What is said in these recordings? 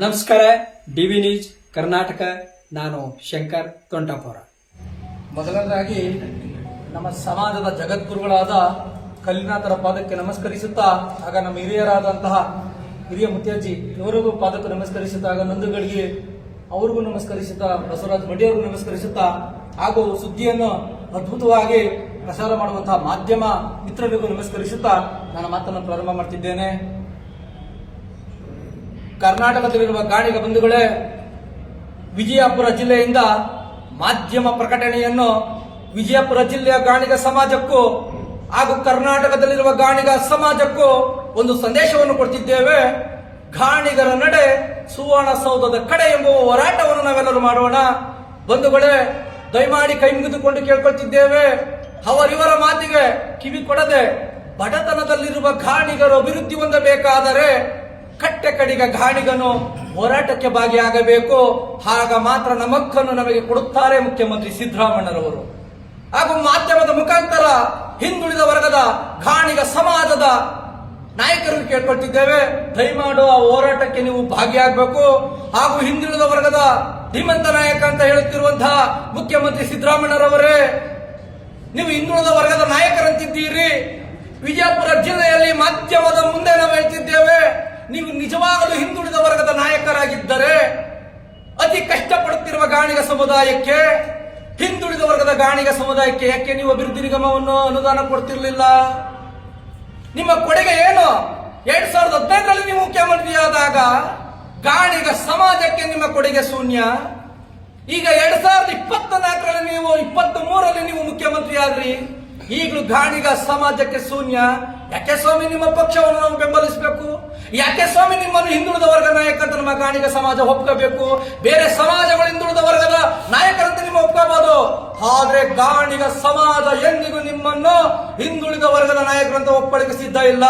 ನಮಸ್ಕಾರ D V news, Karnataka. ನಾನು ಶಂಕರ್ ತೊಂಟಾಪುರ. ಮೊದಲನೇದಾಗಿ, ನಮ್ಮ ಸಮಾಜದ ಜಗದ್ಗುರುಗಳಾದ ಕಲ್ಲಿನಾಥರ ಪಾದಕ್ಕೆ ನಮಸ್ಕರಿಸುತ್ತಾ, ಆಗ ನಮ್ಮ ಹಿರಿಯರಾದಂತಹ ಹಿರಿಯ ಮುತ್ಯಾಜಿ ಇವರಿಗೂ ಪಾದಕ್ಕೆ ನಮಸ್ಕರಿಸುತ್ತಾ, ಆಗ ನಂದುಗಳಿಗೆ ಅವ್ರಿಗೂ ನಮಸ್ಕರಿಸುತ್ತಾ, ಬಸವರಾಜ ಮಡಿಯವ್ರಿಗೂ ನಮಸ್ಕರಿಸುತ್ತಾ, ಹಾಗೂ ಸುದ್ದಿಯನ್ನು ಅದ್ಭುತವಾಗಿ ಪ್ರಸಾರ ಮಾಡುವಂತಹ ಮಾಧ್ಯಮ ಮಿತ್ರರಿಗೂ ನಮಸ್ಕರಿಸುತ್ತಾ ನನ್ನ ಮಾತನ್ನು ಪ್ರಾರಂಭ ಮಾಡ್ತಿದ್ದೇನೆ. ಕರ್ನಾಟಕದಲ್ಲಿರುವ ಗಾಣಿಗ ಬಂಧುಗಳೇ, ವಿಜಯಪುರ ಜಿಲ್ಲೆಯಿಂದ ಮಾಧ್ಯಮ ಪ್ರಕಟಣೆಯನ್ನು ವಿಜಯಪುರ ಜಿಲ್ಲೆಯ ಗಾಣಿಗ ಸಮಾಜಕ್ಕೂ ಹಾಗೂ ಕರ್ನಾಟಕದಲ್ಲಿರುವ ಗಾಣಿಗ ಸಮಾಜಕ್ಕೂ ಒಂದು ಸಂದೇಶವನ್ನು ಕೊಡ್ತಿದ್ದೇವೆ. ಗಾಣಿಗರ ನಡೆ ಸುವರ್ಣ ಸೌಧದ ಕಡೆ ಎಂಬ ಹೋರಾಟವನ್ನು ನಾವೆಲ್ಲರೂ ಮಾಡೋಣ. ಬಂಧುಗಳೇ, ದಯಮಾಡಿ ಕೈ ಮುಗಿದುಕೊಂಡು ಕೇಳ್ಕೊಳ್ತಿದ್ದೇವೆ. ಅವರಿವರ ಮಾತಿಗೆ ಕಿವಿ ಕೊಡದೆ ಬಡತನದಲ್ಲಿರುವ ಗಾಣಿಗರು ಅಭಿವೃದ್ಧಿ ಹೊಂದಬೇಕಾದರೆ ಕಟ್ಟೆ ಕಡಿಗ ಗಾಣಿಗನು ಹೋರಾಟಕ್ಕೆ ಭಾಗಿಯಾಗಬೇಕು. ಆಗ ಮಾತ್ರ ನಮಕ್ಕನ್ನು ನಮಗೆ ಕೊಡುತ್ತಾರೆ ಮುಖ್ಯಮಂತ್ರಿ ಸಿದ್ದರಾಮಣ್ಣರವರು ಹಾಗೂ ಮಾಧ್ಯಮದ ಮುಖಾಂತರ ಹಿಂದುಳಿದ ವರ್ಗದ ಗಾಣಿಗ ಸಮಾಜದ ನಾಯಕರನ್ನು ಕೇಳ್ಕೊಳ್ತಿದ್ದೇವೆ. ದಯಮಾಡು ಆ ಹೋರಾಟಕ್ಕೆ ನೀವು ಭಾಗಿಯಾಗಬೇಕು. ಹಾಗೂ ಹಿಂದುಳಿದ ವರ್ಗದ ಧೀಮಂತ ನಾಯಕ ಅಂತ ಹೇಳುತ್ತಿರುವಂತಹ ಮುಖ್ಯಮಂತ್ರಿ ಸಿದ್ದರಾಮಣ್ಣರವರೇ ನೀವು ಹಿಂದುಳಿದ ವರ್ಗದ ನಾಯಕರಂತಿದ್ದೀರಿ. ವಿಜಯಪುರ ಜಿಲ್ಲೆಯಲ್ಲಿ ಮಾಧ್ಯಮದ ಮುಂದೆ ನಾವು ಹೇಳ್ತಿದ್ದೇವೆ ನೀವು ನಿಜವಾಗಲೂ ಹಿಂದುಳಿದ ವರ್ಗದ ನಾಯಕರಾಗಿದ್ದರೆ ಅತಿ ಕಷ್ಟಪಡುತ್ತಿರುವ ಗಾಣಿಗ ಸಮುದಾಯಕ್ಕೆ, ಹಿಂದುಳಿದ ವರ್ಗದ ಗಾಣಿಗ ಸಮುದಾಯಕ್ಕೆ ಯಾಕೆ ನೀವು ಅಭಿವೃದ್ಧಿ ನಿಗಮವನ್ನು ಅನುದಾನ ಕೊಡ್ತಿರ್ಲಿಲ್ಲ? ನಿಮ್ಮ ಕೊಡುಗೆ ಏನು? ಎರಡ್ ಸಾವಿರದ ಹದಿನೈದರಲ್ಲಿ ನೀವು ಮುಖ್ಯಮಂತ್ರಿ ಆದಾಗ ಗಾಣಿಗ ಸಮಾಜಕ್ಕೆ ನಿಮ್ಮ ಕೊಡುಗೆ ಶೂನ್ಯ. ಈಗ ಎರಡ್ ಸಾವಿರದ ಇಪ್ಪತ್ತ ನಾಲ್ಕರಲ್ಲಿ ನೀವು ಇಪ್ಪತ್ತ್ ಮೂರರಲ್ಲಿ ನೀವು ಮುಖ್ಯಮಂತ್ರಿ ಆದ್ರಿ ಈಗಲೂ ಗಾಣಿಗ ಸಮಾಜಕ್ಕೆ ಶೂನ್ಯ. ಯಾಕೆ ಸ್ವಾಮಿ ನಿಮ್ಮ ಪಕ್ಷವನ್ನು ನಾವು ಬೆಂಬಲಿಸಬೇಕು? ಯಾಕೆ ಸ್ವಾಮಿ ನಿಮ್ಮನ್ನು ಹಿಂದುಳಿದ ವರ್ಗ ನಾಯಕ ಅಂತ ನಮ್ಮ ಗಾಣಿಗ ಸಮಾಜ ಒಪ್ಕೋಬೇಕು? ಬೇರೆ ಸಮಾಜಗಳು ಹಿಂದುಳಿದ ವರ್ಗದ ನಾಯಕರಂತ ನಿಮ್ಮ ಒಪ್ಕೋಬಹುದು ಆದ್ರೆ ಗಾಣಿಗ ಸಮಾಜ ಎಂದಿಗೂ ನಿಮ್ಮನ್ನು ಹಿಂದುಳಿದ ವರ್ಗದ ನಾಯಕರಂತ ಒಪ್ಪಳಿಕೆ ಸಿದ್ಧ ಇಲ್ಲ.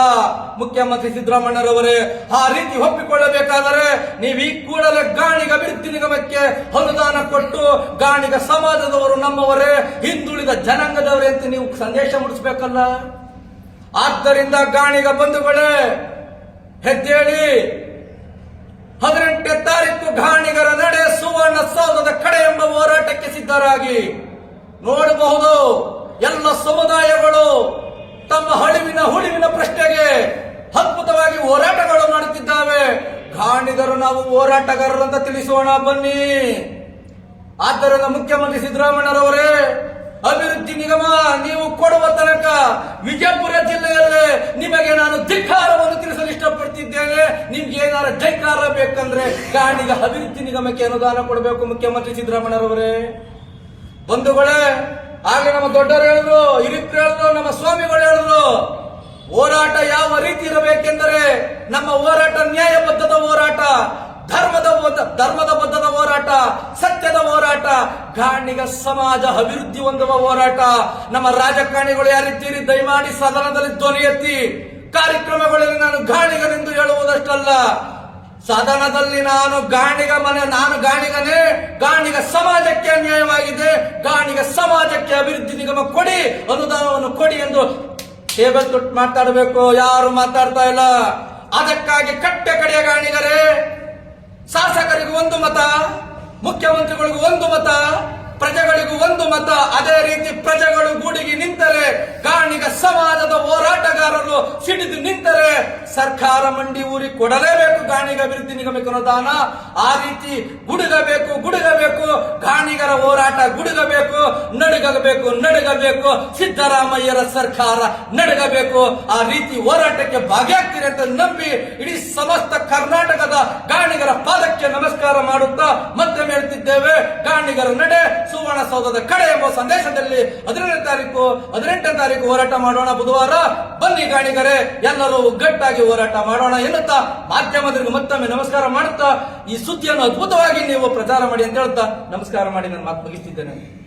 ಮುಖ್ಯಮಂತ್ರಿ ಸಿದ್ದರಾಮಣ್ಣರವರೇ ಆ ರೀತಿ ಒಪ್ಪಿಕೊಳ್ಳಬೇಕಾದರೆ ನೀವು ಈ ಕೂಡಲೇ ಗಾಣಿಗ ಅಭಿವೃದ್ಧಿ ನಿಗಮಕ್ಕೆ ಅನುದಾನ ಕೊಟ್ಟು ಗಾಣಿಗ ಸಮಾಜದವರು ನಮ್ಮವರೇ, ಹಿಂದುಳಿದ ಜನಾಂಗದವರೇ ಅಂತ ನೀವು ಸಂದೇಶ ಮುಡಿಸಬೇಕಲ್ಲ? ಆದ್ದರಿಂದ ಗಾಣಿಗ ಬಂಧುಗಳೇ, ಹೆದ್ದೇಳಿ, ಹದಿನೆಂಟನೇ ತಾರೀಕು ಗಾಣಿಗರ ನಡೆ ಸುವರ್ಣ ಸೌಧದ ಕಡೆ ಎಂಬ ಹೋರಾಟಕ್ಕೆ ಸಿದ್ಧರಾಗಿ. ನೋಡಬಹುದು ಎಲ್ಲ ಸಮುದಾಯಗಳು ತಮ್ಮ ಹಳಿವಿನ ಹುಳಿವಿನ ಪ್ರಶ್ನೆಗೆ ಅದ್ಭುತವಾಗಿ ಹೋರಾಟಗಳು ಮಾಡುತ್ತಿದ್ದಾವೆ. ಗಾಣಿದರು ನಾವು ಹೋರಾಟಗಾರರು ಅಂತ ತಿಳಿಸೋಣ, ಬನ್ನಿ. ಆದ್ದರಿಂದ ಮುಖ್ಯಮಂತ್ರಿ ಸಿದ್ದರಾಮಯ್ಯರವರೇ ಅಭಿವೃದ್ಧಿ ನಿಗಮ, ನೀವು ಕೊಡುವ ತನಕ ವಿಜಯಪುರ ಜಿಲ್ಲೆಯಲ್ಲೇ ನಿಮಗೆ ನಾನು ಧಿಕ್ಕಾರವನ್ನು ತಿಳಿಸಲು ಇಷ್ಟಪಡ್ತಿದ್ದೇನೆ. ನಿಮ್ಗೆ ಏನಾರ ಜೈಕಾರ ಬೇಕಂದ್ರೆ ಗಾಣಿಗ ಅಭಿವೃದ್ಧಿ ನಿಗಮಕ್ಕೆ ಅನುದಾನ ಕೊಡಬೇಕು ಮುಖ್ಯಮಂತ್ರಿ ಸಿದ್ದರಾಮಯ್ಯರವರೇ ಬಂಧುಗಳೇ ಹಾಗೆ ನಮ್ಮ ದೊಡ್ಡವರು ಹೇಳಿದ್ರು, ಹಿರಿಯರು ಹೇಳಿದ್ರು, ನಮ್ಮ ಸ್ವಾಮಿಗಳು ಹೇಳಿದ್ರು, ಹೋರಾಟ ಯಾವ ರೀತಿ ಇರಬೇಕೆಂದರೆ ನಮ್ಮ ಹೋರಾಟ ನ್ಯಾಯಬದ್ಧದ ಹೋರಾಟ, ಧರ್ಮದ ಧರ್ಮದ ಬದ್ಧದ ಹೋರಾಟ, ಸತ್ಯದ ಹೋರಾಟ ಗಾಣಿಗ ಸಮಾಜ ಅಭಿವೃದ್ಧಿ ಹೊಂದುವ ಹೋರಾಟ, ನಮ್ಮ ರಾಜಕಾರಣಿಗಳು ಯಾರಿದ್ದೀರಿ, ದಯಮಾಡಿ ಸದನದಲ್ಲಿ ಧ್ವನಿ ಕಾರ್ಯಕ್ರಮಗಳಲ್ಲಿ ನಾನು ಗಾಣಿಗನೆಂದು ಹೇಳುವುದಷ್ಟಲ್ಲ, ಸದನದಲ್ಲಿ ನಾನು ಗಾಣಿಗ ಮನೆ, ನಾನು ಗಾಣಿಗನೇ ಗಾಣಿಗ ಸಮಾಜಕ್ಕೆ ಅನ್ಯಾಯವಾಗಿದೆ ಗಾಣಿಗ ಸಮಾಜಕ್ಕೆ ಅಭಿವೃದ್ಧಿ ನಿಗಮ ಕೊಡಿ, ಅನುದಾನವನ್ನು ಕೊಡಿ ಎಂದು ಟೇಬಲ್ ತೊಟ್ಟು ಮಾತಾಡಬೇಕು, ಯಾರು ಮಾತಾಡ್ತಾ ಇಲ್ಲ. ಅದಕ್ಕಾಗಿ ಕಟ್ಟೆ ಕಡೆಯ ಗಾಣಿಗರೇ ಶಾಸಕರಿಗೂ ಒಂದು ಮತ, ಮುಖ್ಯಮಂತ್ರಿಗಳಿಗೂ ಒಂದು ಮತ ಪ್ರಜೆಗಳಿಗೂ ಒಂದು ಮತ, ಅದೇ ರೀತಿ ಪ್ರಜೆಗಳು ಗೂಡಿಗೆ ನಿಂತರೆ, ಗಾಣಿಗ ಸಮಾಜದ ಹೋರಾಟಗಾರರು ಸಿಡಿದು ನಿಂತರೆ, ಸರ್ಕಾರ ಮಂಡಿ ಊರಿ ಕೊಡಲೇಬೇಕು ಗಾಣಿಗ ಅಭಿವೃದ್ಧಿ ನಿಗಮಕ್ಕೆ ಅನುದಾನ ಆ ರೀತಿ ಗುಡುಗಬೇಕು ಗುಡುಗಬೇಕು, ಗಾಣಿಗರ ಹೋರಾಟ ಗುಡುಗಬೇಕು, ನಡುಗಬೇಕು ನಡುಗಬೇಕು, ಸಿದ್ದರಾಮಯ್ಯರ ಸರ್ಕಾರ ನಡುಗಬೇಕು. ಆ ರೀತಿ ಹೋರಾಟಕ್ಕೆ ಭಾಗಿಯಾಗ್ತೀರಿ ಅಂತ ನಂಬಿ ಇಡೀ ಸಮಸ್ತ ಕರ್ನಾಟಕದ ಗಾಣಿಗರ ಪಾದಕ್ಕೆ ನಮಸ್ಕಾರ ಮಾಡುತ್ತಾ ಮತ್ತೆ ಹೇಳ್ತಿದ್ದೇವೆ. ಗಾಣಿಗರ ನಡೆ ಸುವರ್ಣಸೌಧದ ಕಡೆ ಎಂಬ ಸಂದೇಶದಲ್ಲಿ ಹದಿನೇಳನೇ ತಾರೀಕು, ಹದಿನೆಂಟನೇ ತಾರೀಕು ಹೋರಾಟ ಮಾಡೋಣ ಬುಧವಾರ. ಬನ್ನಿ ಗಾಣಿಗರೇ, ಎಲ್ಲರೂ ಒಗ್ಗಟ್ಟಾಗಿ ಹೋರಾಟ ಮಾಡೋಣ ಎನ್ನುತ್ತಾ ಮಾಧ್ಯಮದವರಿಗೂ ಮತ್ತೊಮ್ಮೆ ನಮಸ್ಕಾರ ಮಾಡುತ್ತಾ ಈ ಸುದ್ದಿಯನ್ನು ಅದ್ಭುತವಾಗಿ ನೀವು ಪ್ರಚಾರ ಮಾಡಿ ಅಂತ ಹೇಳ್ತಾ ನಮಸ್ಕಾರ ಮಾಡಿ ನನ್ನ ಮಾತು ಮುಗಿಸ್ತಿದ್ದೇನೆ.